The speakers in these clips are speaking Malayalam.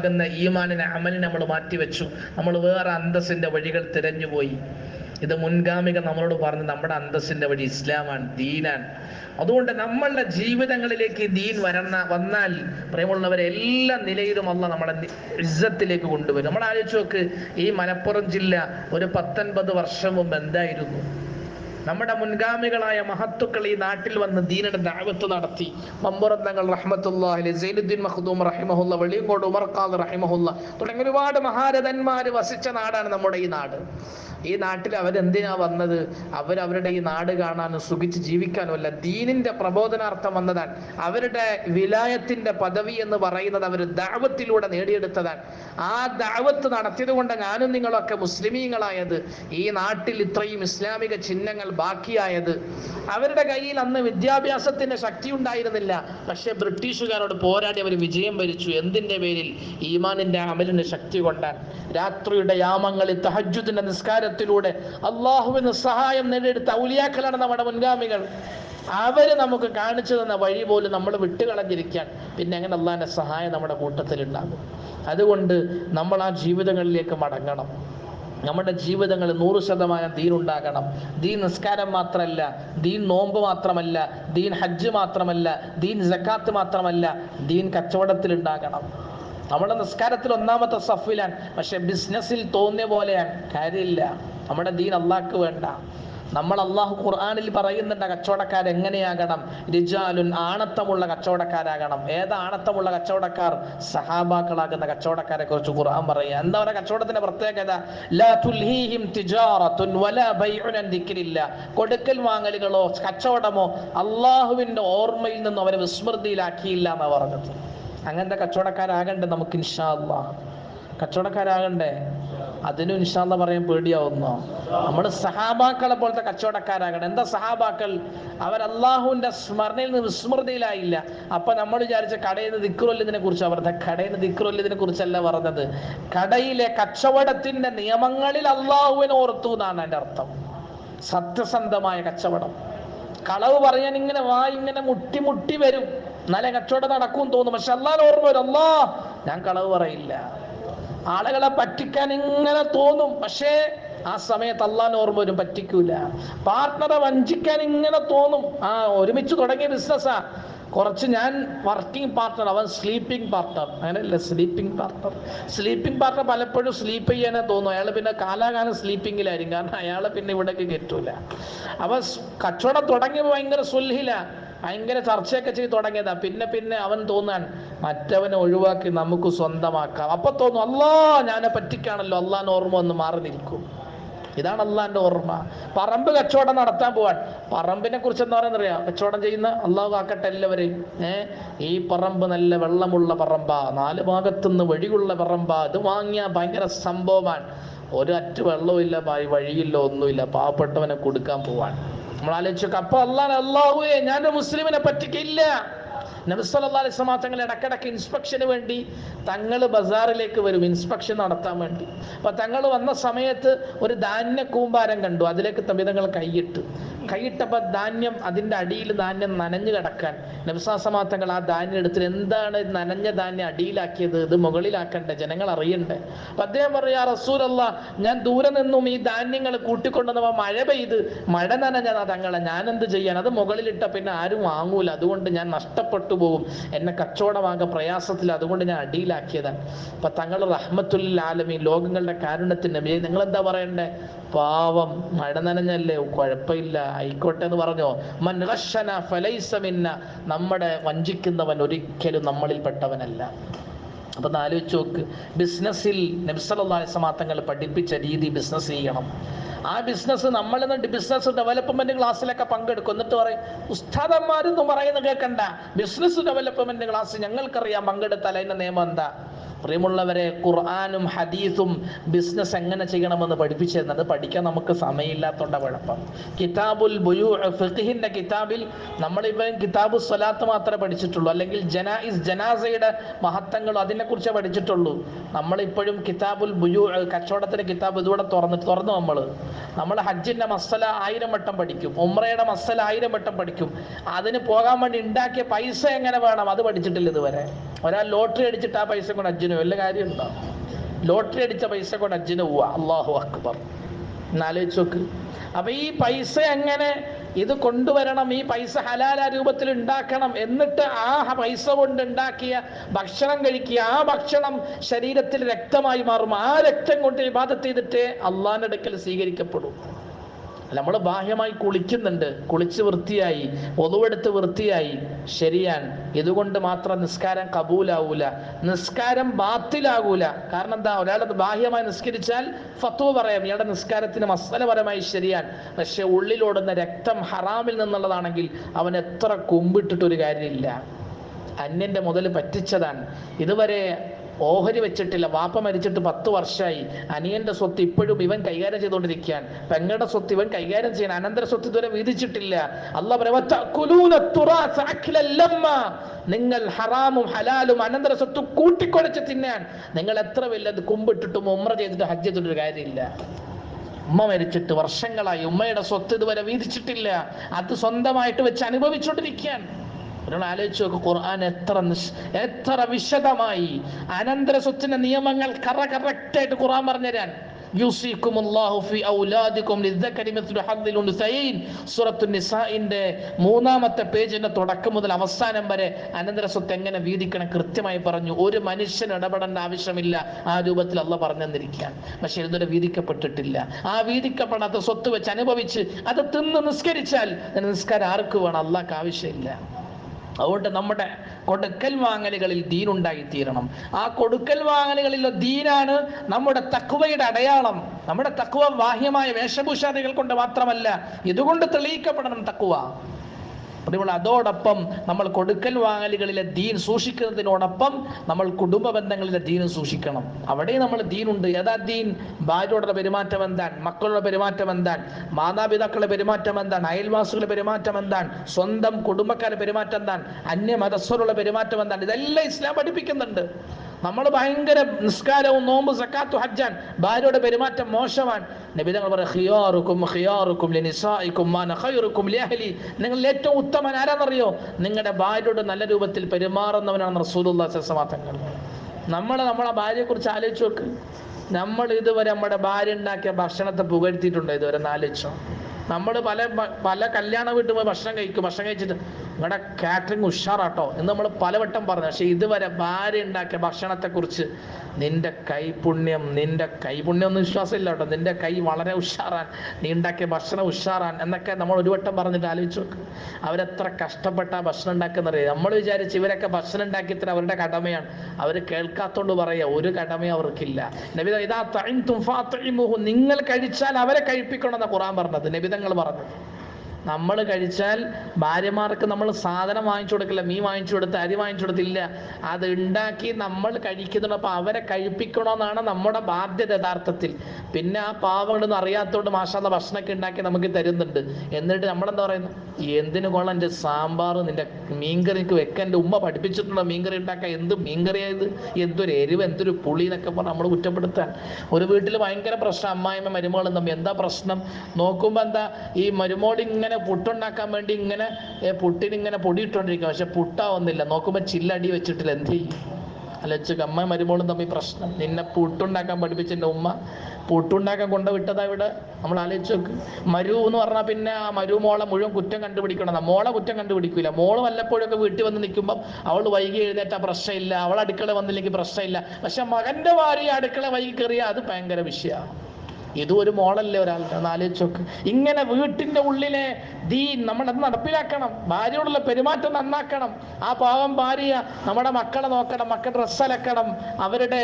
ആകുന്ന ഈമാനിനെ അമലിനെ നമ്മൾ മാറ്റിവെച്ചു. നമ്മൾ വേറെ അന്തസ്സിന്റെ വഴികൾ തിരഞ്ഞുപോയി. ഇത് മുൻഗാമികൾ നമ്മളോട് പറഞ്ഞു നമ്മുടെ അന്തസ്സിന്റെ വഴി ഇസ്ലാമാണ് ദീനാണ്. അതുകൊണ്ട് നമ്മളുടെ ജീവിതങ്ങളിലേക്ക് ദീൻ വരണ വന്നാൽ പ്രിയമുള്ളവരെ എല്ലാ നിലയിലും അല്ല നമ്മളെ ഇസ്സത്തിലേക്ക് കൊണ്ടുവരും. നമ്മൾ ആലോചിച്ച് നോക്ക് ഈ മലപ്പുറം ജില്ല ഒരു പത്തൊൻപത് വർഷം മുമ്പ് എന്തായിരുന്നു? നമ്മുടെ മുൻഗാമികളായ മഹത്തുക്കൾ ഈ നാട്ടിൽ വന്ന് ദീനയുടെ ദാവത്ത് നടത്തി. മമ്പുറം തങ്ങൾ റഹ്മത്തുല്ലാഹി സൈനുദ്ദീൻ മഖ്ദൂം റഹിമഹുല്ല വെളിയങ്കോട് ഉമർ ഖാദ് റഹിമഹുല്ല തുടങ്ങിയ ഒരുപാട് മഹാരഥന്മാർ വസിച്ച നാടാണ് നമ്മുടെ ഈ നാട്. ഈ നാട്ടിൽ അവരെന്തിനാ വന്നത്? അവരവരുടെ ഈ നാട് കാണാനും സുഖിച്ച് ജീവിക്കാനും അല്ല. ദീനിന്റെ പ്രബോധനാർത്ഥം വന്നതാണ് അവരുടെ വിലായത്തിന്റെ പദവി എന്ന് പറയുന്നത് അവർ ദാവത്തിലൂടെ നേടിയെടുത്തതാണ് ആ ദാവത്ത് നടത്തിയത് കൊണ്ട് ഞാനും നിങ്ങളൊക്കെ മുസ്ലിമീങ്ങളായത്. ഈ നാട്ടിൽ ഇത്രയും ഇസ്ലാമിക ചിഹ്നങ്ങൾ ബാക്കിയായത്. അവരുടെ കയ്യിൽ അന്ന് വിദ്യാഭ്യാസത്തിന്റെ ശക്തി ഉണ്ടായിരുന്നില്ല. പക്ഷെ ബ്രിട്ടീഷുകാരോട് പോരാടി അവർ വിജയം വരിച്ചു. എന്തിന്റെ പേരിൽ? ഈമാനിന്റെ അമലിന്റെ ശക്തി കൊണ്ടാണ്. രാത്രിയുടെ യാമങ്ങളിൽ തഹജുദിന്റെ നിസ്കാരത്തിലൂടെ അള്ളാഹുവിന് സഹായം നേടിയെടുത്ത ഔലിയാക്കളാണ് നമ്മുടെ മുൻഗാമികൾ. അവർ നമുക്ക് കാണിച്ചു തന്ന വഴി പോലും നമ്മൾ വിട്ടുകളഞ്ഞിരിക്കാൻ. പിന്നെ അങ്ങനെ അള്ളാഹിന്റെ സഹായം നമ്മുടെ കൂട്ടത്തിൽ ഉണ്ടാകും. അതുകൊണ്ട് നമ്മൾ ആ ജീവിതങ്ങളിലേക്ക് മടങ്ങണം. നമ്മുടെ ജീവിതങ്ങളിൽ നൂറ് ശതമാനം ദീൻ ഉണ്ടാകണം. ദീൻ നിസ്കാരം മാത്രമല്ല ദീൻ നോമ്പ് മാത്രമല്ല ദീൻ ഹജ്ജ് മാത്രമല്ല ദീൻ ജക്കാത്ത് മാത്രമല്ല ദീൻ കച്ചവടത്തിൽ ഉണ്ടാകണം. നമ്മുടെ നിസ്കാരത്തിൽ ഒന്നാമത്തെ സഫിലാണ്. പക്ഷെ ബിസിനസ്സിൽ തോന്നിയ പോലെയാണ്. കാര്യമില്ല. നമ്മുടെ ദീൻ അള്ളാഹ്ക്ക് വേണ്ട. നമ്മൾ അള്ളാഹു ഖുർആാനിൽ പറയുന്നുണ്ട് കച്ചവടക്കാർ എങ്ങനെയാകണം? റിജാലുൻ ആണത്തമുള്ള കച്ചവടക്കാരാകണം. ഏത് ആണത്തമുള്ള കച്ചവടക്കാർ? സഹാബാക്കളാകുന്ന കച്ചവടക്കാരെ കുറിച്ച് ഖുർആൻ പറയുക. എന്താ പറയുക? കച്ചവടത്തിന്റെ പ്രത്യേകത? കൊടുക്കൽ വാങ്ങലുകളോ കച്ചവടമോ അള്ളാഹുവിന്റെ ഓർമ്മയിൽ നിന്നും അവരെ വിസ്മൃതിയിലാക്കിയില്ല എന്നാ പറഞ്ഞത്. അങ്ങനത്തെ കച്ചവടക്കാരാകണ്ടേ നമുക്ക് ഇൻഷാല്ല കച്ചവടക്കാരാകണ്ടേ? അതിനും ഇൻഷാല്ല പറയാൻ പേടിയാവുന്നോ? നമ്മൾ സഹാബാക്കളെ പോലത്തെ കച്ചവടക്കാരാകണം. എന്താ സഹാബാക്കൾ? അവർ അള്ളാഹുവിന്റെ സ്മരണയിൽ നിന്ന് വിസ്മൃതിയിലായില്ല. അപ്പൊ നമ്മൾ വിചാരിച്ച കടയിൽ നിന്ന് ദിക്റുല്ലതിനെ കുറിച്ച് പറഞ്ഞത്. കടയിൽ നിന്ന് ദിക്റുല്ലതിനെ കുറിച്ചല്ല പറഞ്ഞത്. കടയിലെ കച്ചവടത്തിന്റെ നിയമങ്ങളിൽ അള്ളാഹുവിനെ ഓർത്തു എന്നാണ് എന്റെ അർത്ഥം. സത്യസന്ധമായ കച്ചവടം. കളവ് പറയാൻ ഇങ്ങനെ വാ ഇങ്ങനെ മുട്ടി മുട്ടി വരും. എന്നാലേ കച്ചവടം നടക്കും തോന്നും പക്ഷെ അല്ലാതെ ഓർമ്മ വരും. അല്ലാ ഞാൻ കളവ് പറയില്ല. ആളുകളെ പറ്റിക്കാൻ ഇങ്ങനെ തോന്നും. പക്ഷേ ആ സമയത്ത് അള്ളാൻ ഓർമ്മ വരും. പറ്റിക്കൂല. പാർട്ട്ണറെ വഞ്ചിക്കാൻ ഇങ്ങനെ തോന്നും. ആ ഒരുമിച്ച് തുടങ്ങിയ ബിസിനസ്സാ കുറച്ച് ഞാൻ വർക്കിംഗ് പാർട്ട്ണർ അവൻ സ്ലീപ്പിംഗ് പാർട്ട്ണർ അങ്ങനെയല്ല സ്ലീപ്പിംഗ് പാർട്ട്ണർ സ്ലീപ്പിംഗ് പാർട്ട്ണർ പലപ്പോഴും സ്ലീപ്പ് ചെയ്യാനേ തോന്നും. അയാൾ പിന്നെ കാലാകാലം സ്ലീപ്പിങ്ങിലായിരിക്കും കാരണം അയാൾ പിന്നെ ഇവിടേക്ക് കയറ്റൂല. അവൻ കച്ചവടം തുടങ്ങിയപ്പോൾ ഭയങ്കര സുൽഹില. ഭയങ്കര ചർച്ചയൊക്കെ ചെയ്ത് തുടങ്ങിയതാ. പിന്നെ പിന്നെ അവൻ തോന്നാൻ മറ്റവനെ ഒഴിവാക്കി നമുക്ക് സ്വന്തമാക്കാം. അപ്പൊ തോന്നും അല്ലാ ഞാനെ പറ്റിക്കാണല്ലോ. അള്ളാൻ ഓർമ്മ ഒന്ന് മാറി നിൽക്കും. ഇതാണ് അള്ളാന്റെ ഓർമ്മ. പറമ്പ് കച്ചവടം നടത്താൻ പോവാൻ. പറമ്പിനെ കുറിച്ച് എന്താ പറയുന്നറിയാം? കച്ചവടം ചെയ്യുന്ന അള്ളാഹു ആക്കട്ടെ എല്ലാവരെയും. ഏഹ് ഈ പറമ്പ് നല്ല വെള്ളമുള്ള പറമ്പാ. നാല് ഭാഗത്തുനിന്ന് വഴിയുള്ള പറമ്പാ. ഇത് വാങ്ങിയ ഭയങ്കര സംഭവമാണ്. ഒരറ്റ് വെള്ളവും ഇല്ല വഴി- വഴിയില്ല ഒന്നുമില്ല. പാവപ്പെട്ടവനെ കൊടുക്കാൻ പോവാൻ. നമ്മൾ ആലോചിച്ചു അപ്പൊ അള്ളാൻ അള്ളാഹുവേ ഞാനൊരു മുസ്ലിമിനെ പറ്റിക്കില്ല നബിസ്വല്ലാ അലൈഹി തങ്ങൾ ഇടക്കിടക്ക് ഇൻസ്പെക്ഷന് വേണ്ടി തങ്ങൾ ബസാറിലേക്ക് വരും ഇൻസ്പെക്ഷൻ നടത്താൻ വേണ്ടി. അപ്പൊ തങ്ങൾ വന്ന സമയത്ത് ഒരു ധാന്യ കൂമ്പാരം കണ്ടു അതിലേക്ക് തമ്പിതങ്ങൾ കൈയിട്ട്. കൈയിട്ടപ്പോൾ ധാന്യം അതിന്റെ അടിയിൽ ധാന്യം നനഞ്ഞു കിടക്കാൻ. നബിസാസമാ തങ്ങൾ ആ ധാന്യം എടുത്തിട്ട് എന്താണ് നനഞ്ഞ ധാന്യം അടിയിലാക്കിയത്? ഇത് മുകളിലാക്കണ്ടേ? ജനങ്ങൾ അറിയണ്ടേ? അപ്പൊ അദ്ദേഹം പറയാ റസൂലല്ല ഞാൻ ദൂരെ നിന്നും ഈ ധാന്യങ്ങൾ കൂട്ടിക്കൊണ്ടുവന്നപ്പോ മഴ പെയ്ത് മഴ നനഞ്ഞതാ തങ്ങളെ. ഞാൻ എന്ത് ചെയ്യാൻ? അത് മുകളിലിട്ട പിന്നെ ആരും വാങ്ങൂല. അതുകൊണ്ട് ഞാൻ നഷ്ടപ്പെട്ടു. പോകും എന്നെ കച്ചവടമാകെ പ്രയാസത്തിൽ അതുകൊണ്ട് ഞാൻ അടിയിലാക്കിയതാണ്. അപ്പൊ തങ്ങൾ റഹ്മത്തുൽ ആലമീൻ ലോകങ്ങളുടെ കാരുണ്യത്തിന് നബിയെ നിങ്ങൾ എന്താ പറയണ്ടേ? പാവം മഴ നനഞ്ഞല്ലേ കുഴപ്പമില്ല ആയിക്കോട്ടെ എന്ന് പറഞ്ഞോ. മൻ റഷന ഫലൈസ മിന്ന നമ്മുടെ വഞ്ചിക്കുന്നവൻ ഒരിക്കലും നമ്മളിൽപ്പെട്ടവനല്ല. അപ്പൊ ആലോചിച്ച് നോക്ക്. ബിസിനസ്സിൽ നബ്സലാസമാത്തങ്ങൾ പഠിപ്പിച്ച രീതി ബിസിനസ് ചെയ്യണം. ആ ബിസിനസ് നമ്മൾ ബിസിനസ് ഡെവലപ്മെന്റ് ക്ലാസ്സിലൊക്കെ പങ്കെടുക്കും. എന്നിട്ട് പറയും ഉസ്താദന്മാരെന്ന് പറയുന്നത് കേൾക്കണ്ട. ബിസിനസ് ഡെവലപ്മെന്റ് ക്ലാസ് ഞങ്ങൾക്കറിയാം പങ്കെടുത്താൽ അതിന്റെ നിയമം എന്താ? പ്രിയമുള്ളവരെ ഖുർആാനും ഹദീസും ബിസിനസ് എങ്ങനെ ചെയ്യണമെന്ന് പഠിപ്പിച്ചു തന്നത് പഠിക്കാൻ നമുക്ക് സമയമില്ലാത്തതുകൊണ്ട് കുഴപ്പം. കിതാബുൽ ബുയു ഫിഖിന്റെ കിതാബിൽ നമ്മളിപ്പം കിതാബു സ്വലാത്ത് മാത്രമേ പഠിച്ചിട്ടുള്ളൂ. അല്ലെങ്കിൽ ജനായിസ് ജനാസയുടെ മഹത്വങ്ങളും അതിനെക്കുറിച്ച് പഠിച്ചിട്ടുള്ളൂ. നമ്മളിപ്പോഴും കിതാബുൽ ബുയു കച്ചവടത്തിന്റെ കിതാബ് ഇതുകൂടെ തുറന്നിട്ട് തുറന്നു നമ്മൾ നമ്മൾ ഹജ്ജിന്റെ മസല ആയിരം വട്ടം പഠിക്കും. ഉമ്രയുടെ മസല ആയിരം വട്ടം പഠിക്കും. അതിന് പോകാൻ വേണ്ടി ഉണ്ടാക്കിയ പൈസ എങ്ങനെ വേണം? അത് പഠിച്ചിട്ടില്ല ഇതുവരെ. ഒരാൾ ലോട്ടറി അടിച്ചിട്ട് ആ പൈസ കൊണ്ട് ഹജ്ജിന് ഹജ്ജിന് വല്ല കാര്യമുണ്ടോ? ലോട്ടറി അടിച്ച പൈസ കൊണ്ട് ഹജ്ജിന് പോവാ അള്ളാഹു അക്ബർ. എന്നാലോചിച്ച് നോക്ക്. അപ്പൊ ഈ പൈസ എങ്ങനെ ഇത് കൊണ്ടുവരണം ഈ പൈസ ഹലാല രൂപത്തിൽ ഉണ്ടാക്കണം എന്നിട്ട് ആ പൈസ കൊണ്ട് ഉണ്ടാക്കിയ ഭക്ഷണം കഴിക്കുക ആ ഭക്ഷണം ശരീരത്തിൽ രക്തമായി മാറും ആ രക്തം കൊണ്ട് വിവാദം ചെയ്തിട്ട് അള്ളാഹിന്റെ അടുക്കൽ സ്വീകരിക്കപ്പെടും. നമ്മൾ ബാഹ്യമായി കുളിക്കുന്നുണ്ട്. കുളിച്ച് വൃത്തിയായി ഒതുവെടുത്ത് വൃത്തിയായി ശരിയാൻ. ഇതുകൊണ്ട് മാത്രം നിസ്കാരം കബൂലാവൂല. നിസ്കാരം ബാത്തിലാകൂല കാരണം എന്താ? ഒരാളത് ബാഹ്യമായി നിസ്കരിച്ചാൽ ഫത്വ പറയാം. ഇയാളുടെ നിസ്കാരത്തിന് മസലപരമായി ശരിയാൻ. പക്ഷെ ഉള്ളിലോടുന്ന രക്തം ഹറാമിൽ നിന്നുള്ളതാണെങ്കിൽ അവൻ എത്ര കുമ്പിട്ടിട്ടൊരു കാര്യമില്ല. അന്യന്റെ മുതൽ പറ്റിച്ചതാണ്. ഇതുവരെ ഓഹരി വെച്ചിട്ടില്ല. വാപ്പ മരിച്ചിട്ട് പത്ത് വർഷമായി അനിയന്റെ സ്വത്ത് ഇപ്പോഴും ഇവൻ കൈകാര്യം ചെയ്തുകൊണ്ടിരിക്കുകയാണ്. പെങ്ങളുടെ സ്വത്ത് ഇവൻ കൈകാര്യം ചെയ്യാൻ അനന്തര സ്വത്ത് ഇതുവരെ വീതിച്ചിട്ടില്ല. അള്ളാഹ് പറയാ, "വതഅകുലൂന തുറാസ അക്ലൻ ലമ്മ." നിങ്ങൾ ഹറാമും ഹലാലും അനന്തര സ്വത്ത് കൂട്ടിക്കൊടച്ച് തിന്നാൻ. നിങ്ങൾ എത്ര വലിയത് കുമ്പിട്ടിട്ടും ഉമ്ര ചെയ്തിട്ട് ഹജ്ജ് ചെയ്തിട്ട് ഒരു കാര്യമില്ല. ഉമ്മ മരിച്ചിട്ട് വർഷങ്ങളായി. ഉമ്മയുടെ സ്വത്ത് ഇതുവരെ വീതിച്ചിട്ടില്ല. അത് സ്വന്തമായിട്ട് വെച്ച് അനുഭവിച്ചുകൊണ്ടിരിക്കുകയാണ്. ഒരാൾ ആലോചിച്ച് നോക്ക് ഖുർആൻ എത്ര എത്ര വിശദമായി അനന്തര സ്വത്തിന്റെ നിയമങ്ങൾ കറ കറക്റ്റായിട്ട് ഖുർആൻ പറഞ്ഞുതരാൻ. യൂസിക്കുമുല്ലാഹു ഫി ലിദ്ദക്കരി മൂന്നാമത്തെ പേജിന്റെ തുടക്കം മുതൽ അവസാനം വരെ അനന്തര സ്വത്ത് എങ്ങനെ വീതിക്കണം കൃത്യമായി പറഞ്ഞു. ഒരു മനുഷ്യൻ ഇടപെടേണ്ട ആവശ്യമില്ല. ആ രൂപത്തിൽ അല്ല പറഞ്ഞു തന്നിരിക്കുകയാണ് പക്ഷെ ഇതുവരെ വീതിക്കപ്പെട്ടിട്ടില്ല. ആ വീതിക്കപ്പെടാത്ത സ്വത്ത് വെച്ച് അനുഭവിച്ച് അത് തിന്ന് നിസ്കരിച്ചാൽ നിസ്കാരം ആർക്ക് വേണം? അള്ളാഹ്ക്ക് ആവശ്യമില്ല. അതുകൊണ്ട് നമ്മുടെ കൊടുക്കൽ വാങ്ങലുകളിൽ ദീൻ ഉണ്ടായിത്തീരണം ആ കൊടുക്കൽ വാങ്ങലുകളിലെ ദീനാണ് നമ്മുടെ തക്കുവയുടെ അടയാളം. നമ്മുടെ തക്കുവ ബാഹ്യമായ വേഷഭൂഷാദികൾ കൊണ്ട് മാത്രമല്ല ഇതുകൊണ്ട് തെളിയിക്കപ്പെടണം തക്കുവ അതുകൊണ്ട് അതോടൊപ്പം നമ്മൾ കൊടുക്കൽ വാങ്ങലുകളിലെ ദീൻ സൂക്ഷിക്കുന്നതിനോടൊപ്പം നമ്മൾ കുടുംബ ബന്ധങ്ങളിലെ ദീനും സൂക്ഷിക്കണം. അവിടെ നമ്മൾ ദീനുണ്ട്. ഏതാ ദീൻ? ഭാര്യയോടുള്ള പെരുമാറ്റം എന്താണ്? മക്കളുടെ പെരുമാറ്റം എന്താണ്? മാതാപിതാക്കളുടെ പെരുമാറ്റം എന്താണ്? അയൽവാസികളുടെ പെരുമാറ്റം എന്താണ്? സ്വന്തം കുടുംബക്കാരുടെ പെരുമാറ്റം എന്താണ്? അന്യ മതസ്ഥരുള്ള പെരുമാറ്റം എന്താണ്? ഇതെല്ലാം ഇസ്ലാം പഠിപ്പിക്കുന്നുണ്ട്. നമ്മൾ ഭയങ്കര നിസ്കാരവും നോമ്പ് സക്കാത്തു ഹജ്ജാൻ. ഭാര്യയുടെ പെരുമാറ്റം മോശമാണ്. പറയും മാന ഖൈറുക്കും ലിഅഹ്ലി. നിങ്ങൾ ഏറ്റവും ഉത്തമൻ ആരാന്നറിയോ? നിങ്ങളുടെ ഭാര്യയുടെ നല്ല രൂപത്തിൽ പെരുമാറുന്നവനാണ് സ്വല്ലല്ലാഹു അലൈഹി നമ്മൾ നമ്മളെ ഭാര്യയെ കുറിച്ച് ആലോചിച്ച് നോക്ക്. നമ്മൾ ഇതുവരെ നമ്മുടെ ഭാര്യ ഉണ്ടാക്കിയ ഭക്ഷണത്തെ പുകഴ്ത്തിയിട്ടുണ്ട് ഇതുവരെ ആലോചിച്ചോ? നമ്മൾ പല പല കല്യാണ വീട്ടിൽ പോയി ഭക്ഷണം കഴിക്കും. ഭക്ഷണം കഴിച്ചിട്ട് നിങ്ങളുടെ കാറ്ററിംഗ് ഉഷാറാട്ടോ എന്ന് നമ്മൾ പലവട്ടം പറഞ്ഞു. പക്ഷെ ഇതുവരെ ഭാര്യ ഉണ്ടാക്കിയ ഭക്ഷണത്തെക്കുറിച്ച് നിന്റെ കൈപുണ്യം നിന്റെ കൈപുണ്യം ഒന്നും വിശ്വാസമില്ല കേട്ടോ. നിന്റെ കൈ വളരെ ഉഷാറാൻ നീ ഉണ്ടാക്കിയ ഭക്ഷണം ഉഷാറാൻ എന്നൊക്കെ നമ്മൾ ഒരു വട്ടം പറഞ്ഞിട്ട് ആലോചിച്ച് നോക്ക്. അവരെത്ര കഷ്ടപ്പെട്ട ഭക്ഷണം ഉണ്ടാക്കുന്നറിയാം നമ്മൾ വിചാരിച്ച് ഇവരൊക്കെ ഭക്ഷണം ഉണ്ടാക്കി തരാൻ അവരുടെ കടമയാണ്. അവർ കേൾക്കാത്തോണ്ട് പറയുക ഒരു കടമയും അവർക്കില്ല. നബിത ഇതാ തഴിന്തും ഫാത്തിമുഹു നിങ്ങൾ കഴിച്ചാൽ അവരെ കഴിപ്പിക്കണം എന്ന ഖുറാൻ പറഞ്ഞത് നബിതങ്ങൾ പറഞ്ഞത്. നമ്മൾ കഴിച്ചാൽ ഭാര്യമാർക്ക് നമ്മൾ സാധനം വാങ്ങിച്ചു കൊടുക്കില്ല മീൻ വാങ്ങിച്ചു കൊടുത്ത് അരി വാങ്ങിച്ചു കൊടുത്തില്ല. അത് ഉണ്ടാക്കി നമ്മൾ കഴിക്കുന്നുണ്ട്. അപ്പൊ അവരെ കഴിപ്പിക്കണമെന്നാണ് നമ്മുടെ ബാധ്യത യഥാർത്ഥത്തിൽ. പിന്നെ ആ പാവങ്ങളൊന്നും അറിയാത്തോണ്ട് മാഷാന്ന ഭക്ഷണമൊക്കെ ഉണ്ടാക്കി നമുക്ക് തരുന്നുണ്ട്. എന്നിട്ട് നമ്മളെന്താ പറയുന്നത് എന്തിനു കൊള്ളാം എന്റെ സാമ്പാർ നിന്റെ മീൻകറിക്ക് വെക്കാൻ? എന്റെ ഉമ്മ പഠിപ്പിച്ചിട്ടുണ്ടോ മീൻകറി ഉണ്ടാക്കാൻ? എന്ത് മീൻകറിയായത് എന്തൊരു എരിവ് എന്തൊരു പുളി എന്നൊക്കെ പറഞ്ഞ് നമ്മൾ കുറ്റപ്പെടുത്താൻ. ഒരു വീട്ടിൽ ഭയങ്കര പ്രശ്നം അമ്മായിമ്മ മരുമകളും തമ്മിൽ എന്താ പ്രശ്നം? നോക്കുമ്പോൾ എന്താ ഈ മരുമോൾ ഇങ്ങനെ പുട്ടുണ്ടാക്കാൻ വേണ്ടി ഇങ്ങനെ പുട്ടിനിങ്ങനെ പുട്ടിന് ഇങ്ങനെ പൊടിയിട്ടോണ്ടിരിക്കുക പക്ഷെ പുട്ടാവുന്നില്ല നോക്കുമ്പോൾ ചില്ലടി വെച്ചിട്ടില്ല. എന്ത് ചെയ്യും? അലച്ച് കമ്മ മരുമോളും തമ്മിൽ പ്രശ്നം. നിന്നെ പുട്ടുണ്ടാക്കാൻ പഠിപ്പിച്ച എന്റെ ഉമ്മ പുട്ടുണ്ടാക്കാൻ കൊണ്ടുവിട്ടതാ ഇവിടെ. നമ്മൾ ആലോചിച്ച് നോക്ക്. മരു എന്ന് പറഞ്ഞാൽ പിന്നെ ആ മരു മോളെ മുഴുവൻ കുറ്റം കണ്ടുപിടിക്കണം മോളെ കുറ്റം കണ്ടുപിടിക്കില്ല മോൾ വല്ലപ്പോഴൊക്കെ വീട്ടിൽ വന്ന് നിൽക്കുമ്പോൾ അവൾ വൈകി എഴുന്നേറ്റാ പ്രശ്നമില്ല. അവൾ അടുക്കള വന്നില്ലെങ്കിൽ പ്രശ്നമില്ല. പക്ഷെ മകന്റെ ഭാര്യ അടുക്കള വൈകി കയറിയാൽ അത് ഭയങ്കര വിഷയമാണ്. ഇതും ഒരു മോളല്ലേ ഒരാൾക്ക് ഒന്ന് ആലോചിച്ച് നോക്ക്. ഇങ്ങനെ വീട്ടിന്റെ ഉള്ളിലെ ദീൻ നമ്മൾ അത് നടപ്പിലാക്കണം. ഭാര്യയോടുള്ള പെരുമാറ്റം നന്നാക്കണം. ആ പാവം ഭാര്യ നമ്മുടെ മക്കളെ നോക്കണം മക്കൾ ഡ്രസ്സ് അലക്കണം അവരുടെ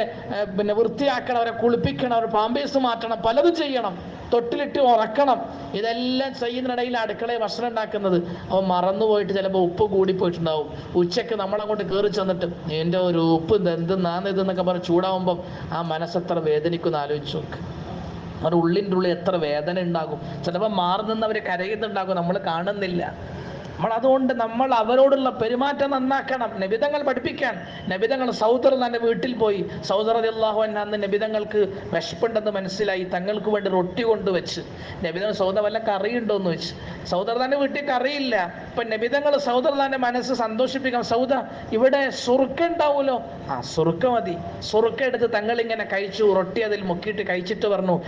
പിന്നെ വൃത്തിയാക്കണം അവരെ കുളിപ്പിക്കണം അവരുടെ പാമ്പേഴ്സ് മാറ്റണം പലതും ചെയ്യണം. തൊട്ടിലിട്ട് ഉറക്കണം. ഇതെല്ലാം ചെയ്യുന്നിടയിൽ അടുക്കളയിൽ ഭക്ഷണം ഉണ്ടാക്കുന്നത്. അവൻ മറന്നുപോയിട്ട് ചിലപ്പോൾ ഉപ്പ് കൂടി പോയിട്ടുണ്ടാവും ഉച്ചയ്ക്ക് നമ്മളങ്ങോട്ട് കയറി ചെന്നിട്ട് എന്റെ ഒരു ഉപ്പ് എന്ത് എന്തെന്നാന്ന് ഇതെന്നൊക്കെ പറഞ്ഞ് ചൂടാവുമ്പം ആ മനസ്സത്ര വേദനിക്കുന്ന ആലോചിച്ച് നോക്ക്. അവരുടെ ഉള്ളിന്റെ ഉള്ളിൽ എത്ര വേദന ഉണ്ടാകും. ചിലപ്പോൾ മാറി നിന്ന് അവർ കരയുന്നുണ്ടാകും. നമ്മൾ കാണുന്നില്ല. നമ്മൾ അതുകൊണ്ട് നമ്മൾ അവരോടുള്ള പെരുമാറ്റം നന്നാക്കണം. നബിതങ്ങൾ പഠിപ്പിക്കാൻ. നബിതങ്ങൾ സൗദർ തന്നെ വീട്ടിൽ പോയി. സൗദർ അള്ളാഹു അന്ന് നബിതങ്ങൾക്ക് വിശപ്പുണ്ടെന്ന് മനസ്സിലായി. തങ്ങൾക്ക് വേണ്ടി റൊട്ടി കൊണ്ടുവച്ച്. നബിതൻ സൗദ വല്ല കറിയുണ്ടോ എന്ന് വെച്ച്. സൗദർ തന്നെ വീട്ടിൽ കറിയില്ല. ഇപ്പൊ നബിതങ്ങൾ സൗദർ തന്നെ മനസ്സ് സന്തോഷിപ്പിക്കാം സൗദ ഇവിടെ സുറുക്ക ആ സുറുക്ക മതി. സുറുക്ക എടുത്ത് തങ്ങൾ ഇങ്ങനെ കഴിച്ചു. റൊട്ടി അതിൽ മുക്കിയിട്ട് കഴിച്ചിട്ട് പറഞ്ഞു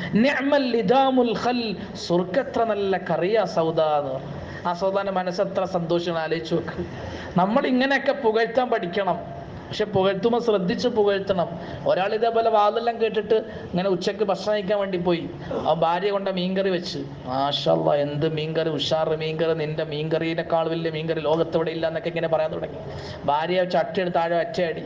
സുറുക്ക നല്ല കറിയാ സൗദ എന്ന് പറഞ്ഞു. ആ സൗദാന്റെ മനസ്സെത്ര സന്തോഷങ്ങൾ ആലോചിച്ച് നോക്ക്. നമ്മൾ ഇങ്ങനെയൊക്കെ പുകഴ്ത്താൻ പഠിക്കണം. പക്ഷെ പുകഴ്ത്തുമ്പോൾ ശ്രദ്ധിച്ച് പുകഴ്ത്തണം. ഒരാൾ ഇതേപോലെ വാതെല്ലാം കേട്ടിട്ട് ഇങ്ങനെ ഉച്ചയ്ക്ക് ഭക്ഷണം കഴിക്കാൻ വേണ്ടി പോയി. ആ ഭാര്യ കൊണ്ട മീൻകറി വെച്ച്. മാഷല്ല എന്ത് മീൻകറി? ഉഷാറ് മീൻകറി. നിന്റെ മീൻകറിയിനേക്കാൾ വലിയ മീൻകറി ലോകത്തെവിടെ ഇല്ല എന്നൊക്കെ ഇങ്ങനെ പറയാൻ തുടങ്ങി. ഭാര്യ ചട്ടിയെടുത്ത് താഴെ ഒറ്റയടി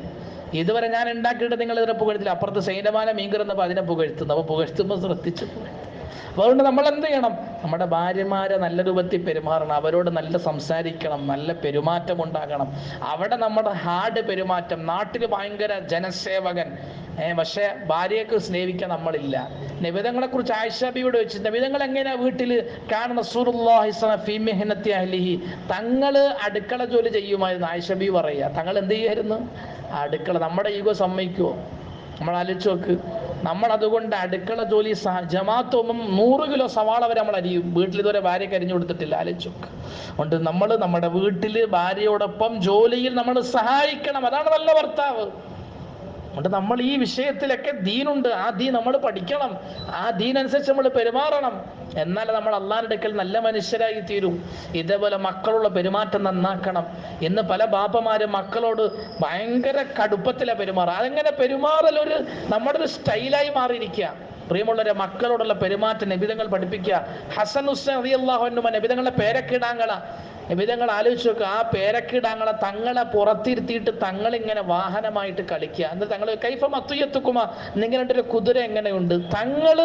ഇതുവരെ ഞാൻ ഉണ്ടാക്കിയിട്ട് നിങ്ങൾ ഇതിനെ പുകഴ്ത്തില്ല. അപ്പുറത്ത് സൈനമാന മീൻകറി എന്നപ്പോൾ അതിനെ പുകഴ്ത്തുന്നു. അപ്പോൾ പുകഴ്ത്തുമ്പോൾ ശ്രദ്ധിച്ച് പുകഴ്ത്തും. അതുകൊണ്ട് നമ്മൾ എന്ത് ചെയ്യണം? നമ്മുടെ ഭാര്യമാരെ നല്ല രൂപത്തിൽ പെരുമാറണം. അവരോട് നല്ല സംസാരിക്കണം. നല്ല പെരുമാറ്റം ഉണ്ടാകണം. അവിടെ നമ്മുടെ ഹാർഡ് പെരുമാറ്റം. നാട്ടിൽ ഭയങ്കര ജനസേവകൻ. പക്ഷെ ഭാര്യയൊക്കെ സ്നേഹിക്കാൻ നമ്മളില്ല. നിബിതങ്ങളെ കുറിച്ച് ആയിഷബിയോട് വെച്ച് നിബിതങ്ങൾ എങ്ങനെയാ വീട്ടിൽ കാണുന്ന? അഹ്ലിഹി. തങ്ങൾ അടുക്കള ജോലി ചെയ്യുമായിരുന്നു. ആയിഷബി പറയുക. തങ്ങൾ എന്ത് ചെയ്യുമായിരുന്നു? അടുക്കള. നമ്മുടെ ഈഗോ സമ്മതിക്കുമോ നമ്മൾ ആലോചിച്ച് നോക്ക്. നമ്മൾ അതുകൊണ്ട് അടുക്കള ജോലി ജമാത്തോമും നൂറ് കിലോ സവാള വരെ നമ്മൾ അരിയും വീട്ടിൽ ഇതുവരെ ഭാര്യ അരിഞ്ഞു കൊടുത്തിട്ടില്ല. ആലോചിച്ച് നോക്ക്. അതുകൊണ്ട് നമ്മൾ നമ്മുടെ വീട്ടിൽ ഭാര്യയോടൊപ്പം ജോലിയിൽ നമ്മൾ സഹായിക്കണം. അതാണ് നല്ല ഭർത്താവ്. അതുകൊണ്ട് നമ്മൾ ഈ വിഷയത്തിലൊക്കെ ദീനുണ്ട്. ആ ദീൻ നമ്മൾ പഠിക്കണം. ആ ദീൻ അനുസരിച്ച് നമ്മൾ പെരുമാറണം. എന്നാലേ നമ്മൾ അള്ളാഹിന്റെ അടുക്കൽ നല്ല മനുഷ്യരായി തീരും. ഇതേപോലെ മക്കളുള്ള പെരുമാറ്റം നന്നാക്കണം എന്ന് പല ബാപ്പമാരും മക്കളോട് ഭയങ്കര കടുപ്പത്തിലെ പെരുമാറുക. അതെങ്ങനെ പെരുമാറലൊരു നമ്മുടെ ഒരു സ്റ്റൈലായി മാറിയിരിക്കുക. പ്രിയമുള്ളവരെ മക്കളോടുള്ള പെരുമാറ്റം നബിതങ്ങൾ പഠിപ്പിക്കുക. ഹസൻ ഹുസൈൻ അറിയല്ലാഹുനുമ നബിതങ്ങളുടെ പേരക്കിടാങ്ങള നബിതങ്ങൾ ആലോചിച്ച് നോക്കുക ആ പേരക്കിടാങ്ങളെ തങ്ങളെ പുറത്തിരുത്തിയിട്ട് തങ്ങളിങ്ങനെ വാഹനമായിട്ട് കളിക്കുക. എന്നിട്ട് തങ്ങൾ കൈഫ മത്തുയത്തുക്കുമ നിങ്ങളുടെ ഒരു കുതിര എങ്ങനെയുണ്ട്? തങ്ങൾ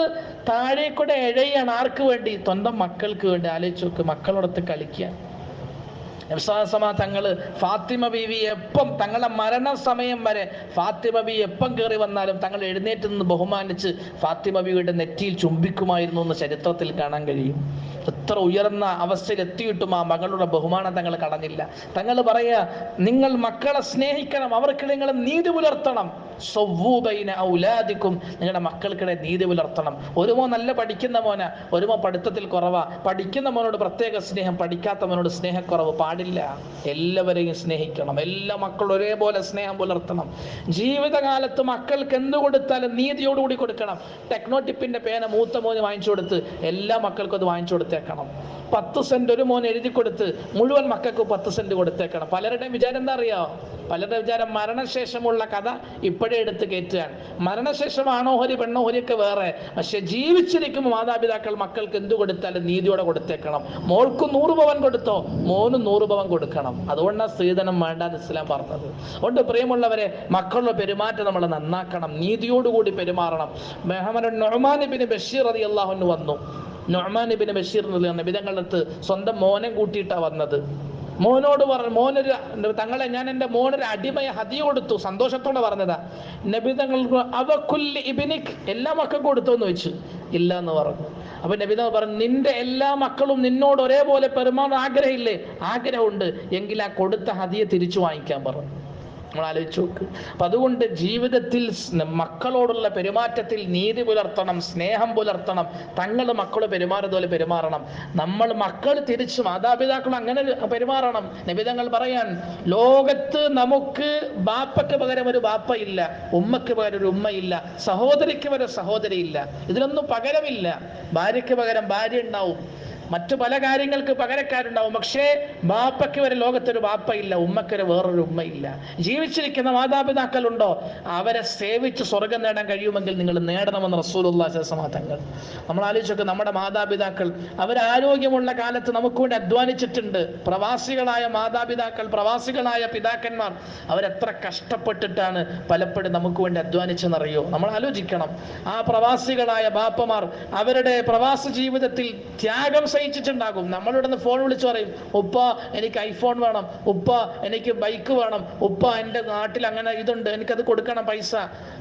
താഴേക്കൂടെ എഴയാണ് ആർക്ക് വേണ്ടി? സ്വന്തം മക്കൾക്ക് വേണ്ടി. ആലോചിച്ച് നോക്ക് മക്കളോടൊത്ത് കളിക്കുക. നബ്സാസമ തങ്ങൾ ഫാത്തിമ ബീവി എപ്പം തങ്ങളുടെ മരണ സമയം വരെ ഫാത്തിമ ബി എപ്പം കയറി വന്നാലും തങ്ങൾ എഴുന്നേറ്റ് നിന്ന് ബഹുമാനിച്ച് ഫാത്തിമ ബിയുടെ നെറ്റിയിൽ ചുംബിക്കുമായിരുന്നു എന്ന് ചരിത്രത്തിൽ കാണാൻ കഴിയും. എത്ര ഉയർന്ന അവസ്ഥയിൽ എത്തിയിട്ടും ആ മകളുടെ ബഹുമാനം തങ്ങൾ കടഞ്ഞില്ല തങ്ങൾ പറയുക നിങ്ങൾ മക്കളെ സ്നേഹിക്കണം അവർക്ക് നിങ്ങൾ നീതി പുലർത്തണം. സൊവ്വൂബൈന ഔലാദിക്കും. നിങ്ങളുടെ മക്കൾക്കിടെ നീതി പുലർത്തണം. ഒരു മോൻ നല്ല പഠിക്കുന്ന മോന ഒരു മോൻ പഠിത്തത്തിൽ കുറവാ. പഠിക്കുന്ന മോനോട് പ്രത്യേക സ്നേഹം പഠിക്കാത്ത മോനോട് സ്നേഹക്കുറവ് പാടില്ല. എല്ലാവരെയും സ്നേഹിക്കണം. എല്ലാ മക്കളും ഒരേപോലെ സ്നേഹം പുലർത്തണം. ജീവിതകാലത്ത് മക്കൾക്ക് എന്ത് കൊടുത്താലും നീതിയോടുകൂടി കൊടുക്കണം. ടെക്നോട്ടിപ്പിന്റെ പേന മൂത്ത മോന് വാങ്ങിച്ചു കൊടുത്ത് എല്ലാ മക്കൾക്കും അത് വാങ്ങിച്ചു കൊടുത്തേക്കണം. പത്ത് സെന്റ് ഒരു മോൻ എഴുതി കൊടുത്ത് മുഴുവൻ മക്കൾക്ക് പത്ത് സെന്റ് കൊടുത്തേക്കണം. പലരുടെയും വിചാരം എന്താ അറിയോ? പലരുടെ വിചാരം മരണശേഷമുള്ള കഥ ഇപ്പോഴേ എടുത്ത് കയറ്റുകയാണ് മരണശേഷം ആണോഹരി പെണ്ണോഹരിയൊക്കെ വേറെ. പക്ഷെ ജീവിച്ചിരിക്കുമ്പോൾ മാതാപിതാക്കൾ മക്കൾക്ക് എന്ത് കൊടുത്താലും നീതിയോടെ കൊടുത്തേക്കണം. മോൾക്ക് നൂറ് പവൻ കൊടുത്തോ? മോനും നൂറ് പവൻ കൊടുക്കണം. അതുകൊണ്ടാണ് സ്ത്രീധനം വേണ്ടാന്ന് ഇസ്ലാം പറഞ്ഞത്. അതുകൊണ്ട് പ്രിയമുള്ളവരെ മക്കളുടെ പെരുമാറ്റം നമ്മൾ നന്നാക്കണം. നീതിയോടുകൂടി പെരുമാറണം. മെഹമ്മദ് നൊഹമാനിബിന് ബഷീർ അതി അള്ളാഹുന് വന്നു. നൊഹമാനിബിന് ബഷീർ നബിതങ്ങളുടെ അടുത്ത് സ്വന്തം മോനെ കൂട്ടിയിട്ടാണ് വന്നത്. മോനോട് പറഞ്ഞു മോനൊരു തങ്ങളെ ഞാൻ എന്റെ മോനൊരു അടിമയെ ഹതി കൊടുത്തു. സന്തോഷത്തോടെ പറഞ്ഞതാ. നബി തങ്ങൾ അവക്കുല്ലി ഇബിനിക് എല്ലാ മക്കൾക്കും കൊടുത്തു എന്ന് വെച്ചു. ഇല്ല എന്ന് പറഞ്ഞു. അപ്പൊ നബിത പറഞ്ഞു നിന്റെ എല്ലാ മക്കളും നിന്നോട് ഒരേപോലെ പെരുമാറാൻ ആഗ്രഹമില്ലേ? ആഗ്രഹമുണ്ട്. എങ്കിൽ ആ കൊടുത്ത ഹതിയെ തിരിച്ചു വാങ്ങിക്കാൻ പറഞ്ഞു. നമ്മൾ ആലോചിച്ച് നോക്ക്. അപ്പൊ അതുകൊണ്ട് ജീവിതത്തിൽ മക്കളോടുള്ള പെരുമാറ്റത്തിൽ നീതി പുലർത്തണം സ്നേഹം പുലർത്തണം തങ്ങൾ മക്കളെ പെരുമാറുന്നതുപോലെ പെരുമാറണം. നമ്മൾ മക്കൾ തിരിച്ചു മാതാപിതാക്കൾ അങ്ങനെ പെരുമാറണം. നിബിതങ്ങൾ പറയാൻ ലോകത്ത് നമുക്ക് ബാപ്പയ്ക്ക് പകരം ഒരു ബാപ്പ ഇല്ല ഉമ്മയ്ക്ക് പകരം ഒരു ഉമ്മയില്ല സഹോദരിക്ക് പകരം സഹോദരി ഇല്ല. ഇതിനൊന്നും പകരമില്ല. ഭാര്യയ്ക്ക് പകരം ഭാര്യ ഉണ്ടാവും. മറ്റു പല കാര്യങ്ങൾക്ക് പകരക്കാരുണ്ടാവും. പക്ഷേ ബാപ്പയ്ക്ക് വരെ ലോകത്തൊരു ബാപ്പ ഇല്ല ഉമ്മക്കൊരു വേറൊരു ഉമ്മയില്ല. ജീവിച്ചിരിക്കുന്ന മാതാപിതാക്കളുണ്ടോ? അവരെ സേവിച്ച് സ്വർഗം നേടാൻ കഴിയുമെങ്കിൽ നിങ്ങൾ നേടണമെന്ന് റസൂലുള്ള തങ്ങൾ. നമ്മൾ ആലോചിച്ചൊക്കെ നമ്മുടെ മാതാപിതാക്കൾ അവർ ആരോഗ്യമുള്ള കാലത്ത് നമുക്ക് വേണ്ടി അധ്വാനിച്ചിട്ടുണ്ട്. പ്രവാസികളായ മാതാപിതാക്കൾ പ്രവാസികളായ പിതാക്കന്മാർ അവരെത്ര കഷ്ടപ്പെട്ടിട്ടാണ് പലപ്പോഴും നമുക്ക് വേണ്ടി അധ്വാനിച്ചെന്നറിയോ? നമ്മൾ ആലോചിക്കണം. ആ പ്രവാസികളായ ബാപ്പമാർ അവരുടെ പ്രവാസ ജീവിതത്തിൽ ത്യാഗം ആഗ്രഹിച്ചിട്ടുണ്ടാകും നമ്മളിവിടെ നിന്ന് ഫോൺ വിളിച്ചു പറയും ഉപ്പ എനിക്ക് ഐഫോൺ വേണം. ഉപ്പ എനിക്ക് ബൈക്ക് വേണം. ഉപ്പ എന്റെ നാട്ടിൽ അങ്ങനെ ഇതുണ്ട്. എനിക്കത് കൊടുക്കണം പൈസ.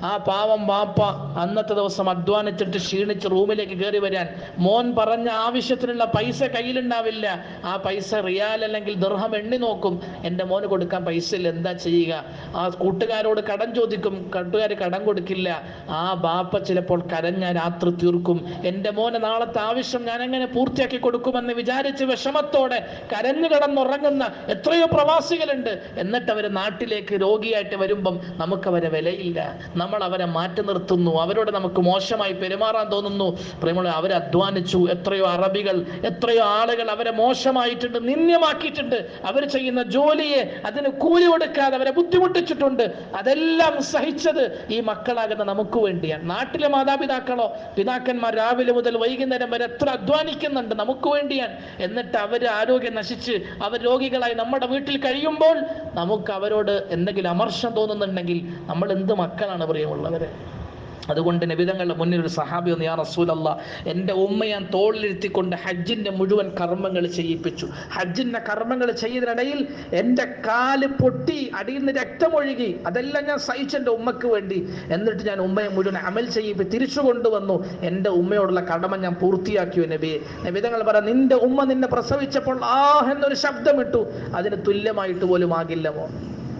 ആ പാവം വാപ്പ അന്നത്തെ ദിവസം അധ്വാനിച്ചിട്ട് ക്ഷീണിച്ച് റൂമിലേക്ക് കയറി വരാൻ. മോൻ പറഞ്ഞ ആവശ്യത്തിനുള്ള പൈസ കയ്യിലുണ്ടാവില്ല. ആ പൈസ റിയാൽ അല്ലെങ്കിൽ ദർഹം എണ്ണി നോക്കും. എന്റെ മോന് കൊടുക്കാൻ പൈസ ഇല്ല എന്താ ചെയ്യുക? ആ കൂട്ടുകാരോട് കടം ചോദിക്കും. കൂട്ടുകാർ കടം കൊടുക്കില്ല. ആ ബാപ്പ ചിലപ്പോൾ കരഞ്ഞ രാത്രി തീർക്കും. എന്റെ മോനെ നാളത്തെ ആവശ്യം ഞാൻ എങ്ങനെ പൂർത്തിയാക്കി കൊടുക്കുമെന്ന് വിചാരിച്ച് വിഷമത്തോടെ കരഞ്ഞു കിടന്നുറങ്ങുന്ന എത്രയോ പ്രവാസികളുണ്ട്. എന്നിട്ട് അവർ നാട്ടിലേക്ക് രോഗിയായിട്ട് വരുമ്പം നമുക്ക് അവരെ വിലയില്ല. നമ്മൾ അവരെ മാറ്റി നിർത്തുന്നു. അവരോട് നമുക്ക് മോശമായി പെരുമാറാൻ തോന്നുന്നു. പ്രേമുള്ള അവരെ അധ്വാനിച്ചു. എത്രയോ അറബികൾ എത്രയോ ആളുകൾ അവരെ മോശമായിട്ടുണ്ട് നിന്ദ്യമാക്കിയിട്ടുണ്ട്. അവർ ചെയ്യുന്ന ജോലിയെ അതിന് കൂലി കൊടുക്കാതെ അവരെ ബുദ്ധിമുട്ടിച്ചിട്ടുണ്ട്. അതെല്ലാം സഹിച്ചത് ഈ മക്കളാകുന്ന നമുക്ക് വേണ്ടിയാണ്. നാട്ടിലെ മാതാപിതാക്കളോ പിതാക്കന്മാർ രാവിലെ മുതൽ വൈകുന്നേരം വരെ എത്ര അധ്വാനിക്കുന്നുണ്ട്. നമുക്ക് വേണ്ടിയാണ്. എന്നിട്ട് അവർ ആരോഗ്യം നശിച്ച് അവർ രോഗികളായി നമ്മുടെ വീട്ടിൽ കഴിയുമ്പോൾ നമുക്ക് അവരോട് എന്തെങ്കിലും അമർഷം തോന്നുന്നുണ്ടെങ്കിൽ നമ്മൾ എന്ത് മക്കളാണ് പ്രിയമുള്ളവരെ? അതുകൊണ്ട് നബിതങ്ങളുടെ മുന്നിൽ ഒരു സഹാബി ഒന്ന് യാ റസൂലല്ല എന്റെ ഉമ്മ ഞാൻ തോളിലിരുത്തിക്കൊണ്ട് ഹജ്ജിന്റെ മുഴുവൻ കർമ്മങ്ങൾ ചെയ്യിപ്പിച്ചു. ഹജ്ജിന്റെ കർമ്മങ്ങൾ ചെയ്യുന്നതിനിടയിൽ എന്റെ കാൽ പൊട്ടി അടിയിൽ നിന്ന് രക്തമൊഴുകി അതെല്ലാം ഞാൻ സഹിച്ചു എന്റെ ഉമ്മക്ക് വേണ്ടി. എന്നിട്ട് ഞാൻ ഉമ്മയെ മുഴുവൻ അമൽ ചെയ്യിപ്പി തിരിച്ചു കൊണ്ടുവന്നു. എന്റെ ഉമ്മയോടുള്ള കടമ ഞാൻ പൂർത്തിയാക്കിയോ നബിയെ? നബിതങ്ങൾ പറ നിന്റെ ഉമ്മ നിന്നെ പ്രസവിച്ചപ്പോൾ ആഹ് എന്നൊരു ശബ്ദമിട്ടു. അതിന് തുല്യമായിട്ട് പോലും ആകില്ലമോ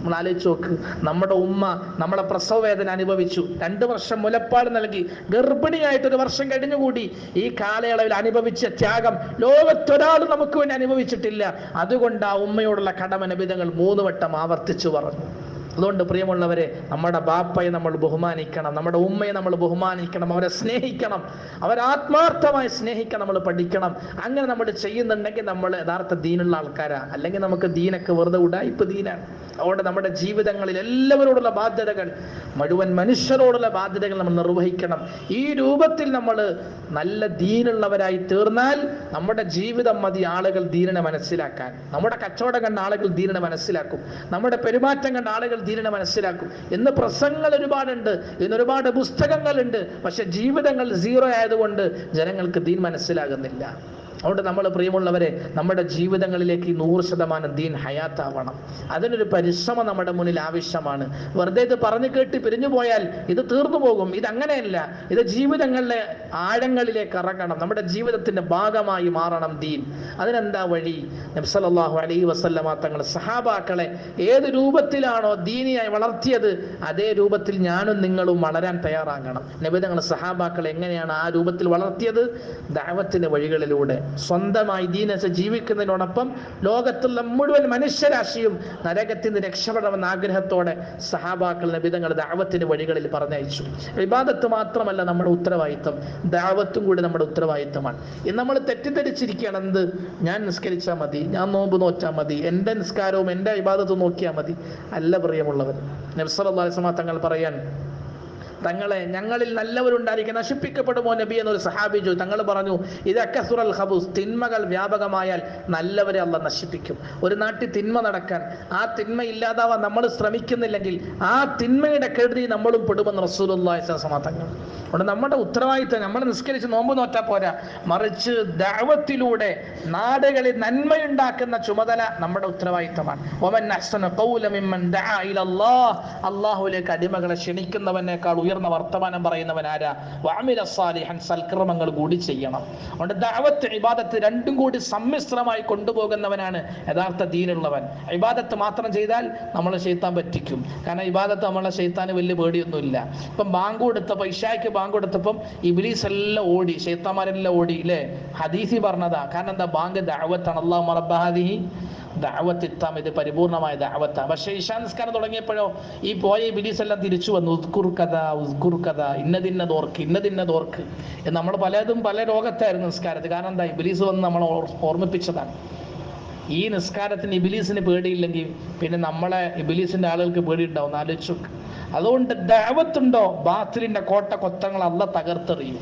നമ്മൾ ആലോചിച്ച് നോക്ക്. നമ്മുടെ ഉമ്മ നമ്മളെ പ്രസവ വേദന അനുഭവിച്ചു. രണ്ട് വർഷം മുലപ്പാട് നൽകി. ഗർഭിണിയായിട്ട് ഒരു വർഷം കഴിഞ്ഞുകൂടി. ഈ കാലയളവിൽ അനുഭവിച്ച ത്യാഗം ലോകത്തൊരാൾ നമുക്ക് വേണ്ടി അനുഭവിച്ചിട്ടില്ല. അതുകൊണ്ട് ആ ഉമ്മയോടുള്ള കടമ മൂന്ന് വട്ടം ആവർത്തിച്ചു പറഞ്ഞു. അതുകൊണ്ട് പ്രിയമുള്ളവരെ നമ്മുടെ ബാപ്പയെ നമ്മൾ ബഹുമാനിക്കണം നമ്മുടെ ഉമ്മയെ നമ്മൾ ബഹുമാനിക്കണം അവരെ സ്നേഹിക്കണം അവരാത്മാർത്ഥമായി സ്നേഹിക്കാൻ നമ്മൾ പഠിക്കണം. അങ്ങനെ നമ്മൾ ചെയ്യുന്നുണ്ടെങ്കിൽ നമ്മൾ യഥാർത്ഥ ദീനുള്ള ആൾക്കാരാ. അല്ലെങ്കിൽ നമുക്ക് ദീനൊക്കെ വെറുതെ ഉടായ്പ ദീനാണ്. അതുകൊണ്ട് നമ്മുടെ ജീവിതങ്ങളിൽ എല്ലാവരോടുള്ള ബാധ്യതകൾ മുഴുവൻ മനുഷ്യരോടുള്ള ബാധ്യതകൾ നമ്മൾ നിർവഹിക്കണം. ഈ രൂപത്തിൽ നമ്മൾ നല്ല ദീനുള്ളവരായി തീർന്നാൽ നമ്മുടെ ജീവിതം മതി ആളുകൾ ദീനിനെ മനസ്സിലാക്കാൻ. നമ്മുടെ കച്ചവടം കണ്ട ആളുകൾ ദീനിനെ മനസ്സിലാക്കും. നമ്മുടെ പെരുമാറ്റം കണ്ട ആളുകൾ ദീനിനെ മനസ്സിലാക്കും. ഇന്ന് പ്രസംഗങ്ങൾ ഒരുപാടുണ്ട് ഇന്ന് ഒരുപാട് പുസ്തകങ്ങളുണ്ട് പക്ഷെ ജീവിതങ്ങൾ സീറോ ആയതുകൊണ്ട് ജനങ്ങൾക്ക് ദീൻ മനസ്സിലാകുന്നില്ല. അതുകൊണ്ട് നമ്മൾ പ്രിയമുള്ളവരെ നമ്മുടെ ജീവിതങ്ങളിലേക്ക് നൂറ് ശതമാനം ദീൻ ഹയാത്താവണം. അതിനൊരു പരിശ്രമം നമ്മുടെ മുന്നിൽ ആവശ്യമാണ്. വെറുതെ ഇത് പറഞ്ഞു കേട്ട് പിരിഞ്ഞു പോയാൽ ഇത് തീർന്നു പോകും. ഇത് അങ്ങനെയല്ല ഇത് ജീവിതങ്ങളിലെ ആഴങ്ങളിലേക്ക് ഇറങ്ങണം. നമ്മുടെ ജീവിതത്തിന്റെ ഭാഗമായി മാറണം ദീൻ. അതിനെന്താ വഴി? നബ്സല്ലാഹു അലൈ വസല്ലമ തങ്ങൾ സഹാബാക്കളെ ഏത് രൂപത്തിലാണോ ദീനിയായി വളർത്തിയത് അതേ രൂപത്തിൽ ഞാനും നിങ്ങളും വളരാൻ തയ്യാറാകണം. നബി തങ്ങൾ സഹാബാക്കളെ എങ്ങനെയാണ് ആ രൂപത്തിൽ വളർത്തിയത്? ദൈവത്തിന്റെ വഴികളിലൂടെ. സ്വന്തമായി ദീനസ് ജീവിക്കുന്നതിനോടൊപ്പം ലോകത്തുള്ള മുഴുവൻ മനുഷ്യരാശിയും നരകത്തിൽ നിന്ന് രക്ഷപ്പെടണമെന്ന ആഗ്രഹത്തോടെ സഹാബാക്കളുടെ വിധങ്ങൾ ദാവത്തിന്റെ വഴികളിൽ പറഞ്ഞയച്ചു. വിവാദത്ത് മാത്രമല്ല നമ്മുടെ ഉത്തരവാദിത്തം ദാവത്തും കൂടി നമ്മുടെ ഉത്തരവാദിത്തമാണ് ഇന്ന് നമ്മൾ തെറ്റിദ്ധരിച്ചിരിക്കുകയാണ്. എന്ത്? ഞാൻ നിസ്കരിച്ചാൽ മതി ഞാൻ നോമ്പ് നോറ്റാൽ മതി എന്റെ നിസ്കാരവും എന്റെ വിവാദത്തും നോക്കിയാൽ മതി. അല്ല പ്രിയമുള്ളവർ നബ്സലാസ്മാ തങ്ങൾ പറയാൻ തങ്ങളെ ഞങ്ങളിൽ നല്ലവരുണ്ടായിരിക്കും നശിപ്പിക്കപ്പെടുമോ നബി എന്നൊരു സഹാബി ചോദിച്ചു തങ്ങൾ പറഞ്ഞു ഇതൊക്കെ സുറൽ ഹബൂസ് തിന്മകൾ വ്യാപകമായാൽ നല്ലവരെ അല്ല നശിപ്പിക്കും. ഒരു നാട്ടിൽ തിന്മ നടക്കാൻ ആ തിന്മ ഇല്ലാതാവാൻ നമ്മൾ ശ്രമിക്കുന്നില്ലെങ്കിൽ ആ തിന്മയുടെ കെടുതി നമ്മളും പെടുമെന്ന് റസൂലുള്ളാഹിസ്ലാ തങ്ങൾ. അതുകൊണ്ട് നമ്മുടെ ഉത്തരവാദിത്തം നമ്മൾ നിസ്കരിച്ച് നോമ്പ് നോറ്റാ പോരാ. മറിച്ച് ദാവത്തിലൂടെ നാടുകളിൽ നന്മയുണ്ടാക്കുന്ന ചുമതല നമ്മുടെ ഉത്തരവാദിത്തമാണ്. ഓമൻ അഹ്സന ഖൗല അടിമകളെ ക്ഷണിക്കുന്നവനേക്കാൾ ഉയർന്ന വർത്തമാനം പറയുന്നവൻ ആരാ? വഅമില സാലിഹൻ സൽക്രമങ്ങൾ കൂടി ചെയ്യണം. അതുകൊണ്ട് ദാവത്ത് ഇബാദത്ത് രണ്ടും കൂടി സമ്മിശ്രമായി കൊണ്ടുപോകുന്നവനാണ് യഥാർത്ഥ ദീനുള്ളവൻ. ഇബാദത്ത് മാത്രം ചെയ്താൽ നമ്മളെ ചെയ്ത്താൻ പറ്റിക്കും. കാരണം ഇബാദത്ത് നമ്മളെ ചെയ്ത്താന് വലിയ പേടിയൊന്നുമില്ല. ഇപ്പം ബാങ്ക് കൊടുത്തപ്പോൾ ഇഷായ്ക്ക് ബാങ്ക് കൊടുത്തപ്പം ഇബിലീസ് എല്ലാം ഓടി ഷെയ്ത്താന്മാരെല്ലാം ഓടി ഇല്ലേ? ഹദീസി പറഞ്ഞതാ. കാരണം എന്താ? ബാങ്ക് ദാവത്താണ് അള്ളാഹു മറബഹാദിഹി ദഅവത്ത് ഇത്താം ഇത് പരിപൂർണമായ ദാവത്താം. പക്ഷേ ഇഷാ നിസ്കാരം തുടങ്ങിയപ്പോഴോ ഈ പോയ ഇബിലീസ് എല്ലാം തിരിച്ചു വന്നു. ഉസ്കുർ കഥ ഉസ്കുർ കഥ ഇന്നതിന്നത് ഓർക്ക് ഇന്നതിന്നത് ഓർക്ക് നമ്മൾ പലതും പല രോഗത്തായിരുന്നു നിസ്കാരത്തിൽ. കാരണം എന്താ ഇബിലീസ് വന്ന് നമ്മൾ ഓർമ്മിപ്പിച്ചതാണ്. ഈ നിസ്കാരത്തിന് ഇബിലീസിന് പേടിയില്ലെങ്കിൽ പിന്നെ നമ്മളെ ഇബിലീസിന്റെ ആളുകൾക്ക് പേടിയുണ്ടാവും. ആലോചിച്ചു അതുകൊണ്ട് ദാവത്തുണ്ടോ? ബാത്തിലിന്റെ കോട്ട കൊത്തങ്ങൾ അല്ല തകർത്തെറിയും.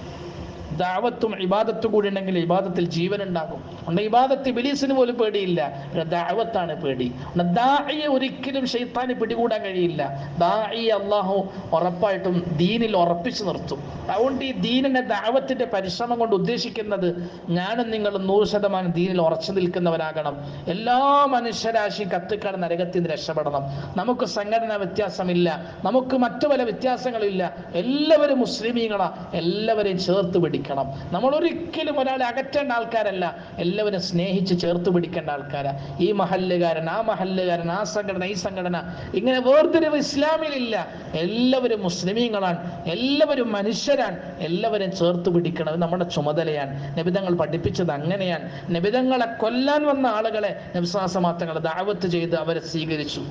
ദാവത്തും ഇബാദത്തും കൂടി ഉണ്ടെങ്കിൽ ഇബാദത്തിൽ ജീവൻ ഉണ്ടാകും ഉണ്ട് ഇബാദത്ത് ബിലീസിന് പോലും പേടിയില്ല ദാവത്താണ് പേടി. ദാഹിയെ ഒരിക്കലും ഷെയ്ത്താന് പിടികൂടാൻ കഴിയില്ല. ദാഹി അള്ളാഹു ഉറപ്പായിട്ടും ദീനിൽ ഉറപ്പിച്ചു നിർത്തും. അതുകൊണ്ട് ഈ ദീനിന്റെ ദാവത്തിന്റെ പരിശ്രമം കൊണ്ട് ഉദ്ദേശിക്കുന്നത് ഞാനും നിങ്ങളും നൂറ് ശതമാനം ദീനിൽ ഉറച്ചു നിൽക്കുന്നവരാകണം. എല്ലാ മനുഷ്യരാശി കത്തിക്കാട് നരകത്തിൽ നിന്ന് രക്ഷപ്പെടണം. നമുക്ക് സംഘടന വ്യത്യാസമില്ല നമുക്ക് മറ്റു പല വ്യത്യാസങ്ങളില്ല. എല്ലാവരും മുസ്ലിമീങ്ങളാ എല്ലാവരെയും ചേർത്ത് പിടിക്കണം. നമ്മൾ ഒരിക്കലും ഒരാളെ അകറ്റേണ്ട ആൾക്കാരല്ല. എല്ലാവരും സ്നേഹിച്ച് ചേർത്ത് പിടിക്കേണ്ട ആൾക്കാരാ. ഈ മഹല്ലുകാരൻ ആ മഹല്ലുകാരൻ ആ സംഘടന ഈ സംഘടന. ഇങ്ങനെ വേർതിരിവ് ഇസ്ലാമിലില്ല. എല്ലാവരും മുസ്ലിമീങ്ങളാണ്. എല്ലാവരും മനുഷ്യരാണ്. എല്ലാവരും ചേർത്ത് പിടിക്കണം നമ്മുടെ ചുമതലയാണ്. നബിതങ്ങൾ പഠിപ്പിച്ചത് അങ്ങനെയാണ്. നബിതങ്ങളെ കൊല്ലാൻ വന്ന ആളുകളെ നബിസാസമാത്തങ്ങൾ ദാവത്ത് ചെയ്ത് അവരെ സ്വീകരിച്ചു.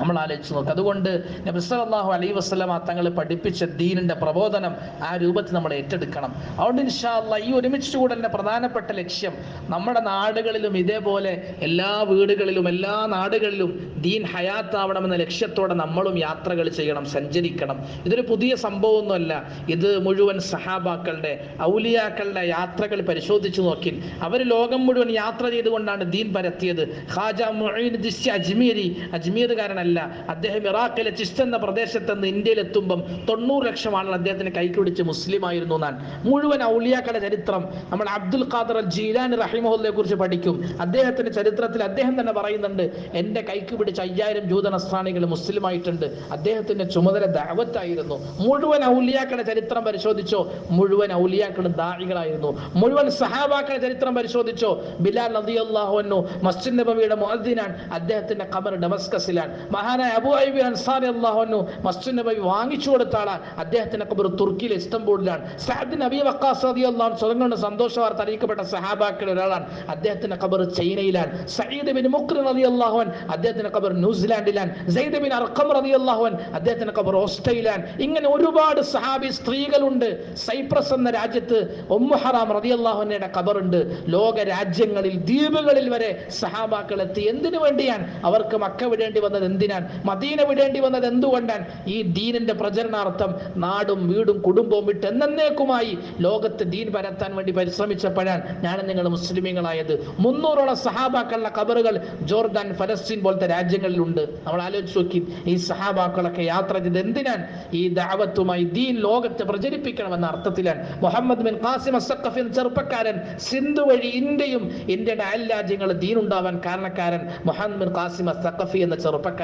നമ്മൾ ആലോചിച്ച് നോക്കുക അതുകൊണ്ട് നബിസ്വല്ലാഹു അലൈ വസ്ലമ തങ്ങൾ പഠിപ്പിച്ച ദീനിന്റെ പ്രബോധനം ആ രൂപത്തിൽ നമ്മൾ ഏറ്റെടുക്കണം. അതുകൊണ്ട് ഇൻഷാല്ല ഈ ഒരുമിച്ച് കൂടലിന്റെ പ്രധാനപ്പെട്ട ലക്ഷ്യം നമ്മുടെ നാടുകളിലും ഇതേപോലെ എല്ലാ വീടുകളിലും എല്ലാ നാടുകളിലും ദീൻ ഹയാത്താവണമെന്ന ലക്ഷ്യത്തോടെ നമ്മളും യാത്രകൾ ചെയ്യണം സഞ്ചരിക്കണം. ഇതൊരു പുതിയ സംഭവമൊന്നുമല്ല. ഇത് മുഴുവൻ സഹാബാക്കളുടെ ഔലിയാക്കളുടെ യാത്രകൾ പരിശോധിച്ചു നോക്കി അവർ ലോകം മുഴുവൻ യാത്ര ചെയ്തുകൊണ്ടാണ് ദീൻ പരത്തിയത്. മുഈൻ ദിശ്യ അജ്മീരി അജ്മീറുകാരനല്ല അദ്ദേഹം ഇറാഖിലെ ചിസ്റ്റ് എന്ന പ്രദേശത്ത് നിന്ന് ഇന്ത്യയിൽ എത്തുമ്പം തൊണ്ണൂറ് ലക്ഷം ആളുകൾ അദ്ദേഹത്തിന് കൈക്കുടിച്ച് മുസ്ലിം ആയിരുന്നു ഞാൻ മുഴുവൻ ഔലിയാക്കളുടെ ചരിത്രം നമ്മൾ അബ്ദുൽ ഖാദർ ജീലാൻ റഹിമഹുല്ലയെ കുറിച്ച് പഠിക്കും. അദ്ദേഹത്തിന്റെ ചരിത്രത്തിൽ അദ്ദേഹം തന്നെ പറയുന്നുണ്ട് എന്റെ കൈക്ക് പിടിച്ച അയ്യായിരം ജൂത മുസ്ലിമായിട്ടുണ്ട്. അദ്ദേഹത്തിന്റെ ചുമതല ദാവത്തായിരുന്നു. മുഴുവൻ ഔലിയാക്കളുടെ ചരിത്രം പരിശോധിച്ചോ മുഴുവൻ ഔലിയാക്കളും ദാഴികളായിരുന്നു മുഴുവൻ സഹാബാക്കളുടെ ചരിത്രം പരിശോധിച്ചോ ബിലാൽ നദി അള്ളാഹു മസ്ജിദ് നബിയുടെ മുഅദ്ദിനാണ് അദ്ദേഹത്തിന്റെ ഖബർ ഡമസ്കസിലാണ്. മഹാനായ അബു അയ്യബി അൻസാരി അള്ളാഹുനു മസ്ജിദ് നബി വാങ്ങിച്ചു കൊടുത്ത ആളാണ് അദ്ദേഹത്തിന്റെ ഖബർ തുർക്കിയിലെ ഇസ്തംബൂളിലാണ് സഅദ് നബി വക്കാസ് അതി അള്ളാഹു സ്വതം കൊണ്ട് സന്തോഷ വാർത്ത അറിയിക്കപ്പെട്ട സഹാബാക്കളിൽ ഒരാളാണ്. അദ്ദേഹത്തിന്റെ ഖബർ ചൈനയിലാണ്. സയ്യിദ് ബിൻ മുക്രി റതി അള്ളാഹുൻ അദ്ദേഹത്തിന്റെ ഖബർ ന്യൂസിലാൻഡിലാണ്. സയ്യിദ് ബിൻ അർഖം റതി അള്ളാഹുൻ അദ്ദേഹത്തിന്റെ ഖബർ ഓസ്ട്രേലിയയിലാണ് ഇങ്ങനെ ഒരുപാട് സഹാബി സ്ത്രീകളുണ്ട്. സൈപ്രസ് എന്ന രാജ്യത്ത് ഉമ്മുഹറാം റതി അള്ളാഹുനയുടെ കബറുണ്ട് ലോക രാജ്യങ്ങളിൽ ദ്വീപുകളിൽ വരെ സഹാബാക്കൾ എത്തി. എന്തിനു വേണ്ടിയാണ്? അവർക്ക് മക്ക വിടേണ്ടി വന്നത് എന്തിനാണ് മദീന വിടേണ്ടി വന്നത് എന്തുകൊണ്ടാണ്? ഈ ദീനിന്റെ പ്രചരണാർത്ഥം നാടും വീടും കുടുംബവും വിട്ട് എന്നേക്കുമായി ലോകത്ത് ദീൻ പരത്താൻ വേണ്ടി പരിശ്രമിച്ചപ്പോഴാണ് ഞാൻ നിങ്ങൾ മുസ്ലിമീങ്ങളായത്. മുന്നൂറോളം സഹാബാക്കളുടെ കബറുകൾ ജോർദാൻ ഫലസ്തീൻ പോലത്തെ രാജ്യങ്ങളിലുണ്ട്. നമ്മൾ ആലോചിച്ച് നോക്കി ഈ സഹാബാക്കളൊക്കെ യാത്ര ചെയ്ത് എന്തിനാണ് ഈ ദാവത്തുമായി ദീൻ ലോകത്തെ പ്രചരിപ്പിക്കണമെന്ന അർത്ഥത്തിലാണ്. മുഹമ്മദ് ബിൻ ഖാസിം എന്ന ചെറുപ്പക്കാരൻ സിന്ധു വഴി ഇന്ത്യയും ഇന്ത്യയുടെ അയൽ രാജ്യങ്ങൾ ദീൻ ഉണ്ടാവാൻ കാരണക്കാരൻ മുഹമ്മദ് ബിൻ ഖാസിം അസക്കഫി എന്ന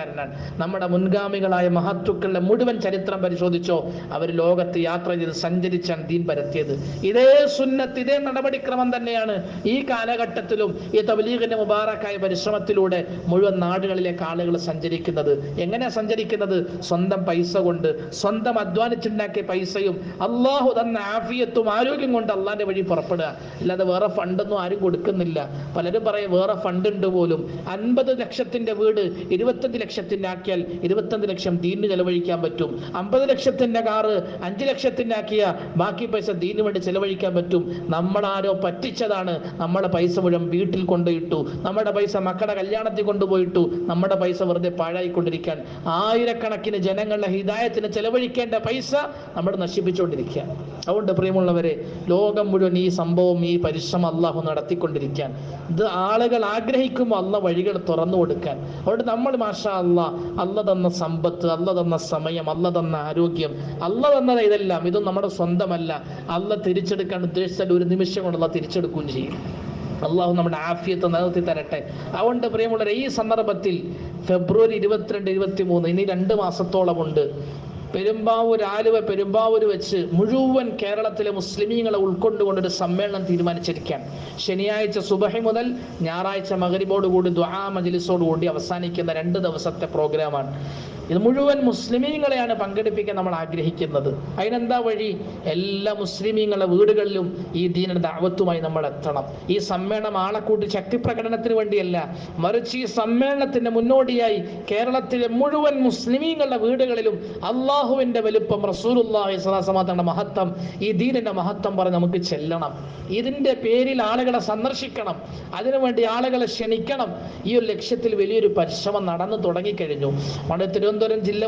ചെറുപ്പക്കാരനാണ് നമ്മുടെ മുൻഗാമികളായ മഹത്തുക്കളുടെ മുഴുവൻ ചരിത്രം പരിശോധിച്ചോ അവർ ലോകത്ത് യാത്ര ചെയ്ത് സഞ്ചരിച്ചാണ് ദീൻ പരത്തിയത്. ഇതേ സുന്നത്ത് ഇതേ നടപടിക്രമം തന്നെയാണ് ഈ കാലഘട്ടത്തിലും ഈ തബലീഗിന്റെ മുബാറക്കായ പരിശ്രമത്തിലൂടെ മുഴുവൻ നാടുകളിലേക്ക് ആളുകൾ സഞ്ചരിക്കുന്നത്. എങ്ങനെ സഞ്ചരിക്കുന്നത്? സ്വന്തം പൈസ കൊണ്ട് സ്വന്തം അധ്വാനിച്ചുണ്ടാക്കിയ പൈസയും അള്ളാഹു തന്ന ആഫിയത്തും ആരോഗ്യം കൊണ്ട് അള്ളാന്റെ വഴി പുറപ്പെടുക. അല്ലാതെ വേറെ ഫണ്ടൊന്നും ആരും കൊടുക്കുന്നില്ല. പലരും പറയും വേറെ ഫണ്ട് ഉണ്ട് പോലും. അൻപത് ലക്ഷത്തിന്റെ വീട് ഇരുപത്തഞ്ച് ലക്ഷത്തിന്റെ ആക്കിയാൽ ഇരുപത്തഞ്ച് ലക്ഷം ദീനിന് ചെലവഴിക്കാൻ പറ്റും. അമ്പത് ലക്ഷത്തിന്റെ കാറ് അഞ്ച് ലക്ഷത്തിന്റെ ആക്കിയ ബാക്കി പൈസ ദീനു വേണ്ടി ചെലവഴിക്കാൻ പറ്റും. നമ്മളാരോ പറ്റിച്ചതാണ്. നമ്മുടെ പൈസ മുഴുവൻ വീട്ടിൽ കൊണ്ടുപോയിട്ടു. നമ്മുടെ പൈസ മക്കളുടെ കല്യാണത്തിൽ കൊണ്ടുപോയിട്ടു. നമ്മുടെ പൈസ വെറുതെ പാഴായിക്കൊണ്ടിരിക്കാൻ. ആയിരക്കണക്കിന് ജനങ്ങളുടെ ഹിതായത്തിന് ചെലവഴിക്കേണ്ട പൈസ നമ്മൾ നശിപ്പിച്ചുകൊണ്ടിരിക്കുക. അതുകൊണ്ട് പ്രിയമുള്ളവരെ ലോകം മുഴുവൻ ഈ സംഭവം ഈ പരിശ്രമം അള്ളാഹു നടത്തിക്കൊണ്ടിരിക്കാൻ. ഇത് ആളുകൾ ആഗ്രഹിക്കുമ്പോൾ അള്ള വഴികൾ തുറന്നു കൊടുക്കാൻ. അതുകൊണ്ട് നമ്മൾ മാഷാ അല്ല അല്ല തന്ന സമ്പത്ത് അല്ല തന്ന സമയം അല്ല തന്ന ആരോഗ്യം അല്ല തന്നത് ഇതെല്ലാം ഇതും നമ്മുടെ സ്വന്തമല്ല. അല്ല തിരിച്ചെടുക്കാൻ ഉദ്ദേശിച്ചാൽ ഒരു നിമിഷം കൊണ്ടുള്ള തിരിച്ചെടുക്കുകയും ചെയ്യും. അള്ളാഹു നമ്മുടെ ആഫിയത്ത് നിലനിർത്തി തരട്ടെ. അതുകൊണ്ട് പ്രിയമുള്ളവരെ ഈ സന്ദർഭത്തിൽ ഫെബ്രുവരി ഇരുപത്തിരണ്ട് ഇരുപത്തി മൂന്ന് ഇനി രണ്ട് മാസത്തോളമുണ്ട് പെരുമ്പാവൂർ ആലുവ പെരുമ്പാവൂർ വെച്ച് മുഴുവൻ കേരളത്തിലെ മുസ്ലിമീങ്ങളെ ഉൾക്കൊണ്ടുകൊണ്ട് ഒരു സമ്മേളനം തീരുമാനിച്ചിരിക്കുകയാണ്. ശനിയാഴ്ച സുബഹി മുതൽ ഞായറാഴ്ച മകരിബോടുകൂടി ദ്വാ മജിലിസോട് കൂടി അവസാനിക്കുന്ന രണ്ട് ദിവസത്തെ പ്രോഗ്രാമാണ്. ഇത് മുഴുവൻ മുസ്ലിമീങ്ങളെയാണ് പങ്കെടുപ്പിക്കാൻ നമ്മൾ ആഗ്രഹിക്കുന്നത്. അതിനെന്താ വഴി? എല്ലാ മുസ്ലിമീങ്ങളുടെ വീടുകളിലും ഈ ദീന ദാവത്തുമായി നമ്മൾ എത്തണം. ഈ സമ്മേളനം ആളെക്കൂട്ടി കൂട്ടി ശക്തി പ്രകടനത്തിന് വേണ്ടിയല്ല മറിച്ച് ഈ സമ്മേളനത്തിന്റെ മുന്നോടിയായി കേരളത്തിലെ മുഴുവൻ മുസ്ലിമീങ്ങളുടെ വീടുകളിലും അള്ളാഹുവിന്റെ വലുപ്പം സ്വലാസമാത്തങ്ങളുടെ മഹത്വം ഈ ദീനിന്റെ മഹത്വം പറഞ്ഞ് നമുക്ക് ചെല്ലണം. ഇതിന്റെ പേരിൽ ആളുകളെ സന്ദർശിക്കണം. അതിനുവേണ്ടി ആളുകളെ ക്ഷണിക്കണം. ഈ ഒരു ലക്ഷ്യത്തിൽ വലിയൊരു പരിശ്രമം നടന്നു തുടങ്ങിക്കഴിഞ്ഞു. നമ്മുടെ തിരുവനന്തപുരം ജില്ല